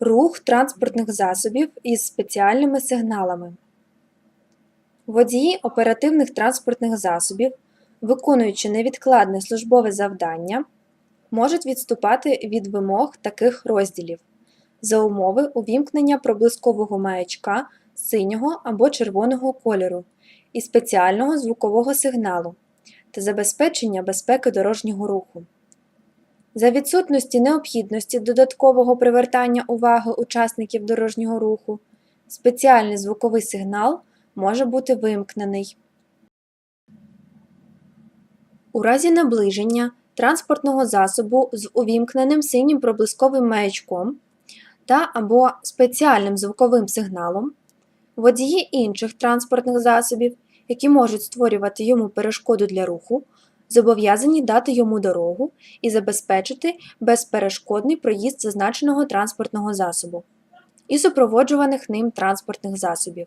Рух транспортних засобів із спеціальними сигналами. Водії оперативних транспортних засобів, виконуючи невідкладне службове завдання, можуть відступати від вимог таких розділів за умови увімкнення проблискового маячка синього або червоного кольору і спеціального звукового сигналу та забезпечення безпеки дорожнього руху. За відсутності необхідності додаткового привертання уваги учасників дорожнього руху, спеціальний звуковий сигнал може бути вимкнений. У разі наближення транспортного засобу з увімкненим синім проблисковим маячком та або спеціальним звуковим сигналом, водії інших транспортних засобів, які можуть створювати йому перешкоду для руху, зобов'язані дати йому дорогу і забезпечити безперешкодний проїзд зазначеного транспортного засобу і супроводжуваних ним транспортних засобів.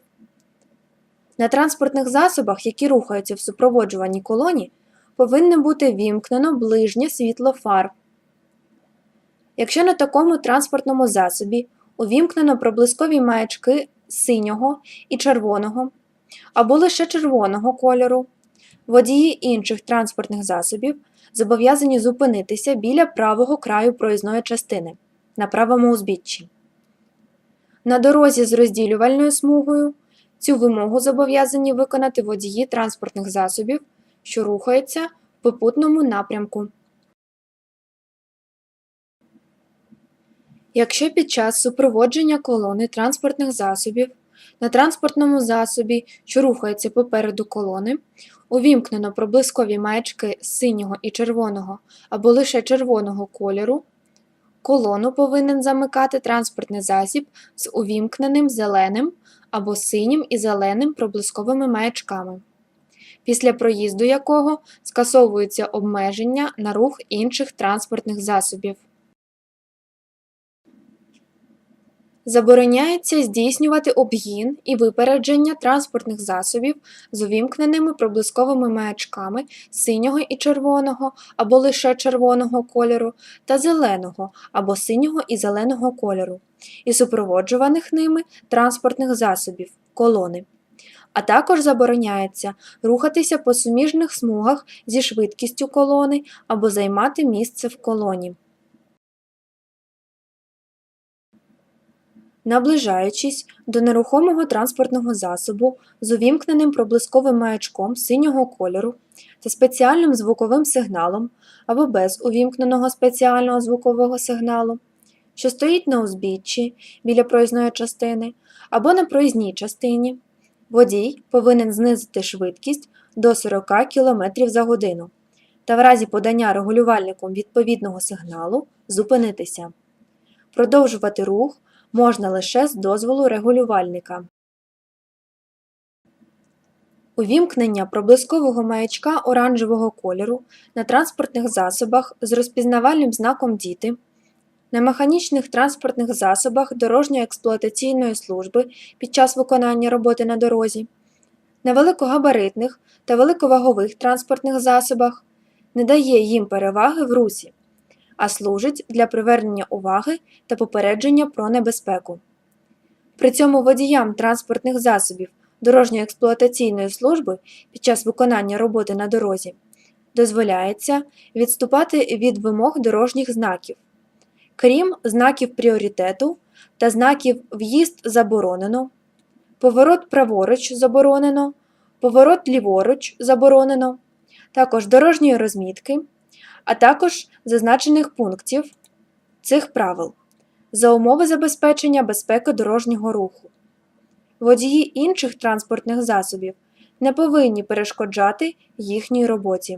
На транспортних засобах, які рухаються в супроводжуваній колоні, повинне бути вімкнено ближнє світло фар. Якщо на такому транспортному засобі увімкнено проблискові маячки синього і червоного або лише червоного кольору, водії інших транспортних засобів зобов'язані зупинитися біля правого краю проїзної частини на правому узбіччі. На дорозі з розділювальною смугою цю вимогу зобов'язані виконати водії транспортних засобів, що рухаються в попутному напрямку. Якщо під час супроводження колони транспортних засобів на транспортному засобі, що рухається попереду колони, увімкнено проблискові маячки синього і червоного або лише червоного кольору, колону повинен замикати транспортний засіб з увімкненим зеленим або синім і зеленим проблисковими маячками, після проїзду якого скасовуються обмеження на рух інших транспортних засобів. Забороняється здійснювати обгін і випередження транспортних засобів з увімкненими проблисковими маячками синього і червоного або лише червоного кольору та зеленого або синього і зеленого кольору, і супроводжуваних ними транспортних засобів колони. А також забороняється рухатися по суміжних смугах зі швидкістю колони або займати місце в колоні. Наближаючись до нерухомого транспортного засобу з увімкненим проблисковим маячком синього кольору та спеціальним звуковим сигналом або без увімкненого спеціального звукового сигналу, що стоїть на узбіччі біля проїзної частини або на проїзній частині, водій повинен знизити швидкість до 40 км за годину та в разі подання регулювальником відповідного сигналу зупинитися. Продовжувати рух можна лише з дозволу регулювальника. Увімкнення проблискового маячка оранжевого кольору на транспортних засобах з розпізнавальним знаком діти, на механічних транспортних засобах дорожньо-експлуатаційної служби під час виконання роботи на дорозі, на великогабаритних та великовагових транспортних засобах не дає їм переваги в русі а служить для привернення уваги та попередження про небезпеку. При цьому водіям транспортних засобів дорожньо-експлуатаційної служби під час виконання роботи на дорозі дозволяється відступати від вимог дорожніх знаків, крім знаків пріоритету та знаків В'їзд заборонено, поворот праворуч заборонено, поворот ліворуч заборонено, також дорожньої розмітки а також зазначених пунктів цих правил за умови забезпечення безпеки дорожнього руху. Водії інших транспортних засобів не повинні перешкоджати їхній роботі.